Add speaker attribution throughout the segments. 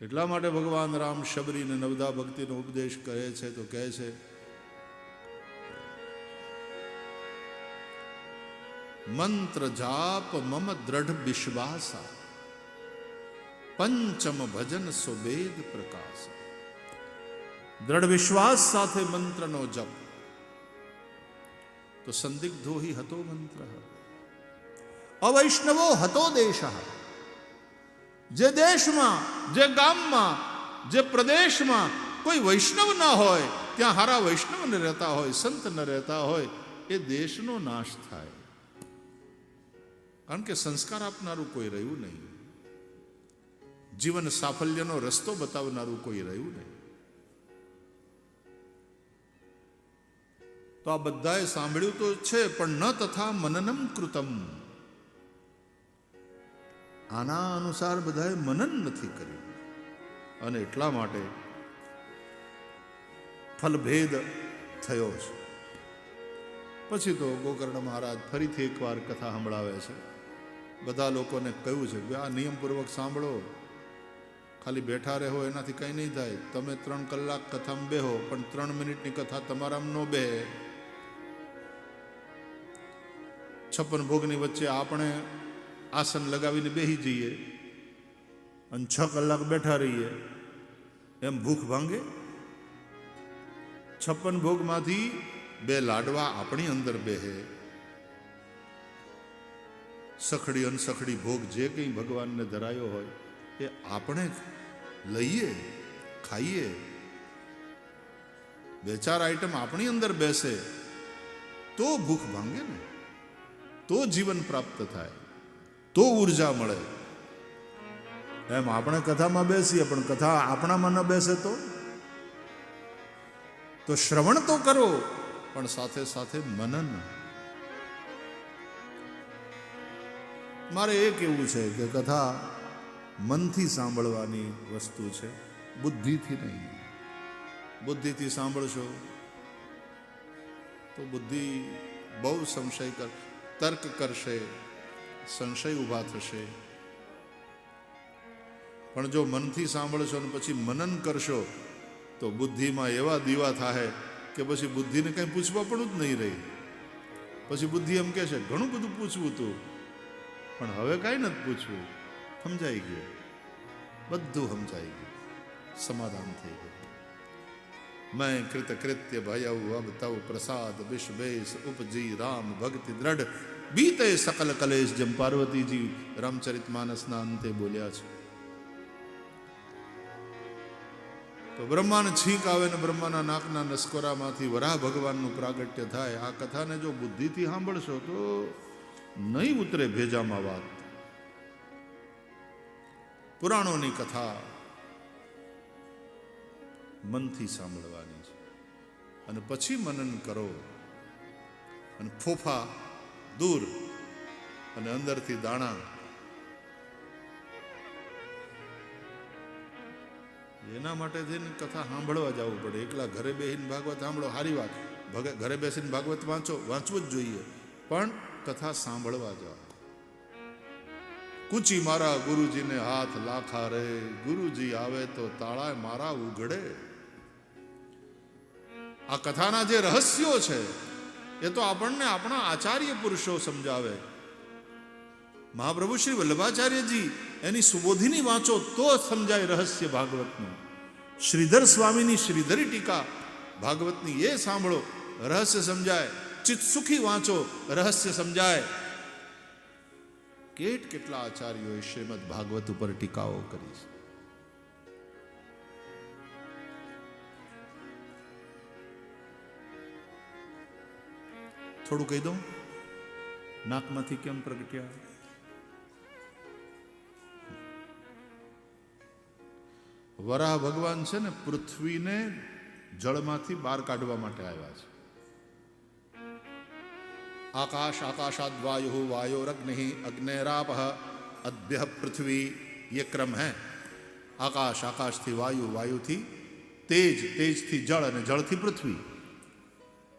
Speaker 1: એટલા માટે ભગવાન રામ શબરીને નવદા ભક્તિનો ઉપદેશ કહે છે તો કહે છે, મંત્ર જાપ મમ દ્રઢ વિશ્વાસા, પંચમ ભજન સુવેદ પ્રકાશ. દ્રઢ વિશ્વાસ સાથે મંત્રનો જપ. તો સંદિગ્ધો હિ હતો મંત્ર. અવૈષ્ણવો હતો દેશ. જે દેશમાં, જે ગામમાં, જે પ્રદેશમાં કોઈ વૈષ્ણવ ન હોય, ત્યાં હારા વૈષ્ણવ ન રહેતા હોય, સંત ન રહેતા હોય, એ દેશનો નાશ થાય. કારણ કે સંસ્કાર આપનારું કોઈ રહ્યું નહીં. જીવન સાફલ્યનો રસ્તો બતાવનારું કોઈ રહ્યું નહીં. તો આ બધાએ સાંભળ્યું તો છે, પણ ન તથા મનનમ કૃતમ. આના અનુસાર બધાએ મનન નથી કર્યું. અને એટલા માટે ફલભેદ થયો છે. પછી તો ગોકર્ણ મહારાજ ફરીથી એકવાર કથા સંભળાવે છે. બધા લોકોને કહ્યું છે કે આ નિયમપૂર્વક સાંભળો. ખાલી બેઠા રહો, એનાથી કંઈ નહીં થાય. તમે ત્રણ કલાક કથામાં બેહો, પણ ત્રણ મિનિટની કથા તમારામાં ન બે છપ્પન ભોગની વચ્ચે આપણે આસન લગાવીને બેસી જઈએ અને છ કલાક બેઠા રહીએ. એમ ભૂખ ભાંગે. છપ્પન ભોગમાંથી બે લાડવા આપણી અંદર બેહે. સખડી અનસખડી ભોગ જે કંઈ ભગવાનને ધરાયો હોય એ આપણે લઈએ, ખાઈએ. બે ચાર આઈટમ આપણી અંદર બેસે. તો ભૂખ ભાંગે ને. તો જીવન પ્રાપ્ત થાય. તો ઊર્જા મળે. એમ આપણે કથામાં બેસીએ, પણ કથા આપણામાં ન બેસે તો? તો શ્રવણ તો કરો, પણ સાથે સાથે મનન. મારે એ કેવું છે કે કથા મનથી સાંભળવાની વસ્તુ છે, બુદ્ધિથી નહીં. બુદ્ધિથી સાંભળશો, તો બુદ્ધિ બહુ સંશય કર, તર્ક કરશે. સંશય ઊભા થશે પણ જો મનથી સાંભળશો ને પછી મનન કરશો તો બુદ્ધિમાં એવા દીવા થાય કે પછી બુદ્ધિને કંઈ પૂછવા પણ જ નહીં રહી પછી બુદ્ધિ એમ કહે છે ઘણું બધું પૂછવું હતું પણ હવે કાંઈ નથી પૂછવું સમજાઈ ગયું બધું સમજાઈ ગયું સમાધાન થઈ ગયું मैं कृत कृत्य भयऊ अब तव प्रसाद विष बेस उपजी राम ભક્તિ દ્રઢ બીતે સકલ કલેશ જેમ પાર્વતીજી રામચરિત માનસના અંતે બોલ્યા છે. તો બ્રહ્માને છીંક આવે ને બ્રહ્માના નાકના નસકોરામાંથી વરાહ ભગવાનનું પ્રાગટ્ય થાય. આ કથાને જો બુદ્ધિથી સાંભળશો તો નહીં ઉતરે ભેજામાં વાત. પુરાણોની કથા મનથી સાંભળવાની છે. અને પછી મનન કરો. અને ફોફા દૂર અને અંદરથી દાણા. એના માટે થઈને કથા સાંભળવા જવું પડે. એકલા ઘરે બેસીને ભાગવત સાંભળો સારી વાત. ઘરે બેસીને ભાગવત વાંચો, વાંચવું જ જોઈએ. પણ કથા સાંભળવા જાઓ. કુચી મારા ગુરુજીને હાથ લાખા રે. ગુરુજી આવે તો તાળા મારા ઉઘડે. આ કથાના જે રહસ્યો છે એ તો આપણને આપણા આચાર્ય પુરુષો સમજાવે. મહાપ્રભુ શ્રી વલ્લભાચાર્યજી એની સુબોધિની વાંચો તો સમજાય રહસ્ય ભાગવતનું. શ્રીધર સ્વામીની શ્રીધરી ટીકા ભાગવતની એ સાંભળો, રહસ્ય સમજાય, ચિત્સુખી વાંચો, રહસ્ય સમજાય. કેટ કેટલા આચાર્યોએ શ્રીમદ ભાગવત ઉપર ટીકાઓ કરી છે. થોડું કહી દઉં? નાકમાંથી કેમ પ્રગટ્યા? વરાહ ભગવાન છે ને, પૃથ્વીને જળમાંથી બહાર કાઢવા માટે આવ્યા છે. આકાશ આકાશાદ વાયુ વાયોરગ્નિ અગ્નેરાપ, અદ્ભ્ય પૃથ્વી યે ક્રમ હૈ. આકાશ આકાશથી વાયુ વાયુથી, તેજ તેજથી જળ અને જળથી પૃથ્વી.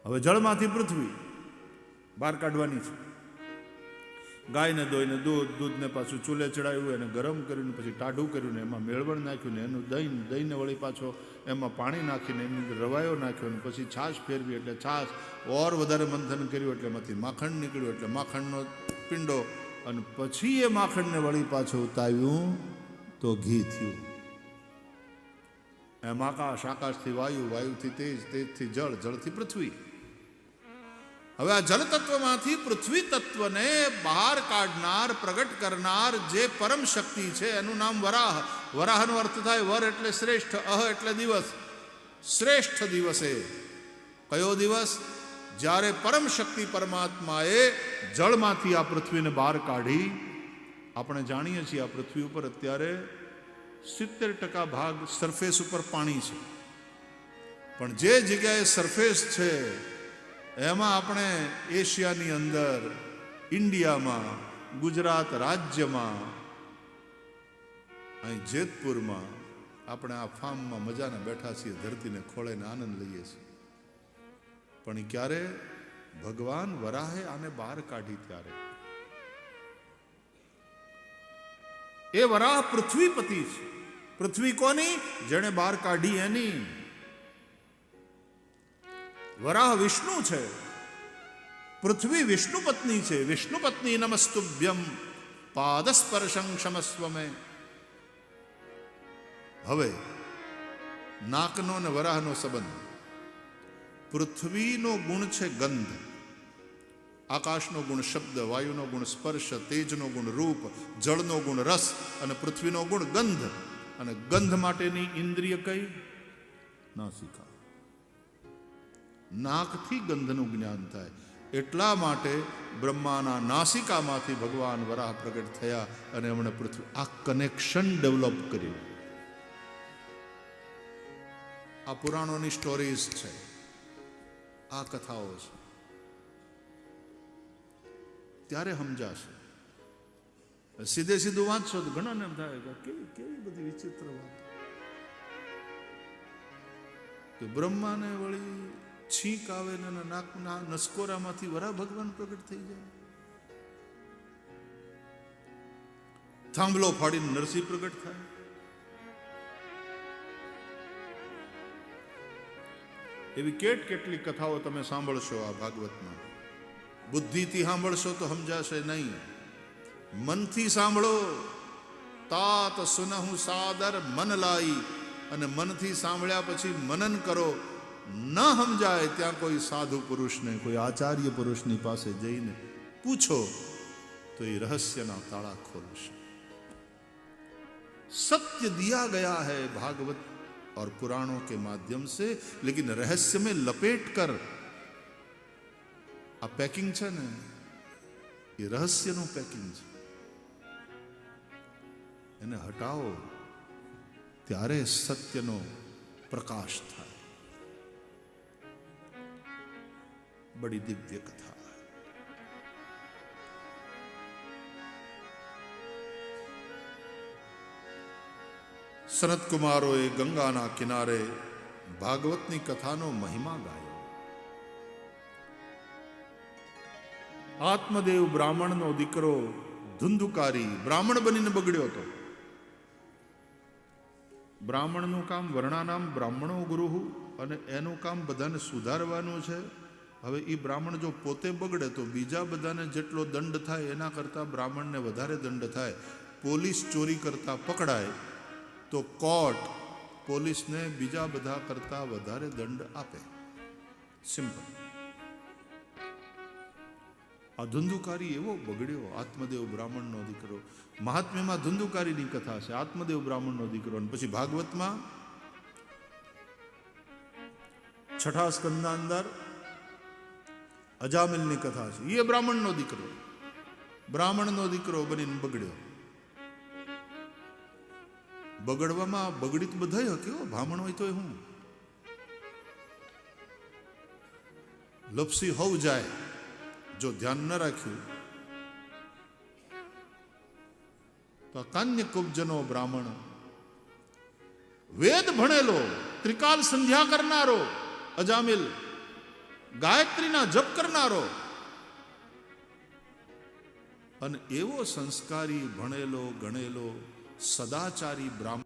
Speaker 1: હવે જળમાંથી પૃથ્વી. બહાર કાઢવાની છે. ગાયને દોઈને દૂધ, દૂધને પાછું ચૂલે ચડાવ્યું, એને ગરમ કર્યું પછી ટાઢું કર્યું ને એમાં મેળવણ નાખ્યું ને એનું દહીં, દહીંને વળી પાછો એમાં પાણી નાખીને એની રવાયો નાખ્યો ને પછી છાશ ફેરવી એટલે છાશ ઓર વધારે મંથન કર્યું એટલે એમાંથી માખણ નીકળ્યું એટલે માખણનો પિંડો અને પછી એ માખણને વળી પાછું ઉતાવ્યું તો ઘી થયું. એમ આકાશ, આકાશથી વાયુ, વાયુથી તેજ, તેજથી જળ, જળથી પૃથ્વી. હવે આ જલતત્વમાંથી પૃથ્વી તત્વને બહાર કાઢનાર, પ્રગટ કરનાર જે પરમ શક્તિ છે, એનું નામ વરાહ. વરાહનો અર્થ થાય વર એટલે શ્રેષ્ઠ, અહ એટલે દિવસ. શ્રેષ્ઠ દિવસે. કયો દિવસ? જ્યારે પરમ શક્તિ પરમાત્માએ જળમાંથી આ પૃથ્વીને બહાર કાઢી, આપણે જાણીએ છીએ આ પૃથ્વી ઉપર અત્યારે સિત્તેર ટકા ભાગ સરફેસ ઉપર પાણી છે. પણ જે જગ્યાએ સરફેસ છે એમાં આપણે એશિયાની અંદર, ઇન્ડિયામાં, ગુજરાત રાજ્યમાં, અહીં જેતપુરમાં આપણે આ ફાર્મમાં મજાને બેઠા છીએ, ધરતીને ખોળેને આનંદ લઈએ છીએ. પણ ક્યારે? ભગવાન વરાહે આને બહાર કાઢી ત્યારે. એ વરાહ પૃથ્વીપતિ છે. પૃથ્વી કોની? જેણે બહાર કાઢી એની. વરાહ વિષ્ણુ છે. પૃથ્વી વિષ્ણુ પત્ની છે. વિષ્ણુ પત્ની નમસ્તુભ્યમ. પાદસ્પર્શં ક્ષમસ્વ મે હવે, નાકનો અને વરાહનો સંબંધ. પૃથ્વીનો ગુણ છે ગંધ. આકાશનો ગુણ શબ્દ, વાયુનો ગુણ સ્પર્શ, તેજનો ગુણ રૂપ, જળનો ગુણ રસ અને પૃથ્વીનો ગુણ ગંધ. અને ગંધ માટેની ઇન્દ્રિય કઈ? નાસિકા નાકથી ગંધનું જ્ઞાન થાય. એટલા માટે બ્રહ્માના નાસિકામાંથી ભગવાન વરાહ પ્રગટ થયા અને એમણે પૃથ્વી આ કનેક્શન ડેવલપ કર્યું. આ પુરાણોની સ્ટોરીઝ છે. આ કથાઓ છે. ત્યારે સમજાશે. સીધે સીધું વાંચશો તો ઘણાને એમ થાય કે કેવી કેવી બધી વિચિત્ર વાત. કે બ્રહ્માને વળી છીંક આવે ને નાકના નસકોરામાંથી વરા ભગવાન પ્રગટ થઈ જાય. થાંભલો ફાડીને નરસિંહ પ્રગટ થાય. એવી કેટ કેટલી કથાઓ તમે સાંભળશો આ ભાગવતમાં. બુદ્ધિથી સાંભળશો તો સમજાશે નહીં. મનથી સાંભળો, તાત સુનહુ સાદર મન લાઈ. અને મનથી સાંભળ્યા પછી મનન કરો ન સમજાય ત્યાં કોઈ સાધુ પુરુષને, કોઈ આચાર્ય પુરુષની પાસે જઈને પૂછો, તો એ રહસ્યના તાળા ખોલશે. सत्य दिया गया है भागवत और પુરાણો કે માધ્યમ से लेकिन रहस्य में लपेट कर આ પેકિંગ છે ને, એ રહસ્યનું પેકિંગ છે. એને હટાવો, ત્યારે સત્યનો પ્રકાશ થાય. બડી दिव्य कथा સનત કુમારોએ ગંગાના કિનારે ભાગવતની કથાનો મહિમા ગાયો આત્મદેવ બ્રાહ્મણનો દીકરો ધુંધુકારી બ્રાહ્મણ બનીને બગડ્યો હતો બ્રાહ્મણનું કામ વર્ણાનામ બ્રાહ્મણો ગુરુ અને એનું કામ બધાને સુધારવાનું છે હવે એ બ્રાહ્મણ જો પોતે બગડે તો બીજા બધાને જેટલો દંડ થાય એના કરતાં બ્રાહ્મણને વધારે દંડ થાય. પોલીસ ચોરી કરતાં પકડાય તો કોર્ટ પોલીસને બીજા બધા કરતાં વધારે દંડ આપે. સિમ્પલ. આ ધુંધુકારી એવો બગડ્યો, આત્મદેવ બ્રાહ્મણનો દીકરો. મહાત્મ્યમાં ધુંધુકારીની કથા છે, આત્મદેવ બ્રાહ્મણનો દીકરો. અને પછી ભાગવતમાં છઠ્ઠા સ્કંદના અંદર અજામિલની કથા છે. એ બ્રાહ્મણનો દીકરો. બ્રાહ્મણનો દીકરો બનીને બગડ્યો. બગડવામાં બગડી બધા કેવો બ્રાહ્મણ હોય તો હું. લપસી હોવ જાય, જો ધ્યાન ન રાખ્યું, તો કાન્ય કુબજનો બ્રાહ્મણ વેદ ભણેલો, ત્રિકાલ સંધ્યા કરનારો અજામિલ ગાયત્રીના જપ કરનારો. અને એવો સંસ્કારી ભણેલો ગણેલો સદાચારી બ્રાહ્મણ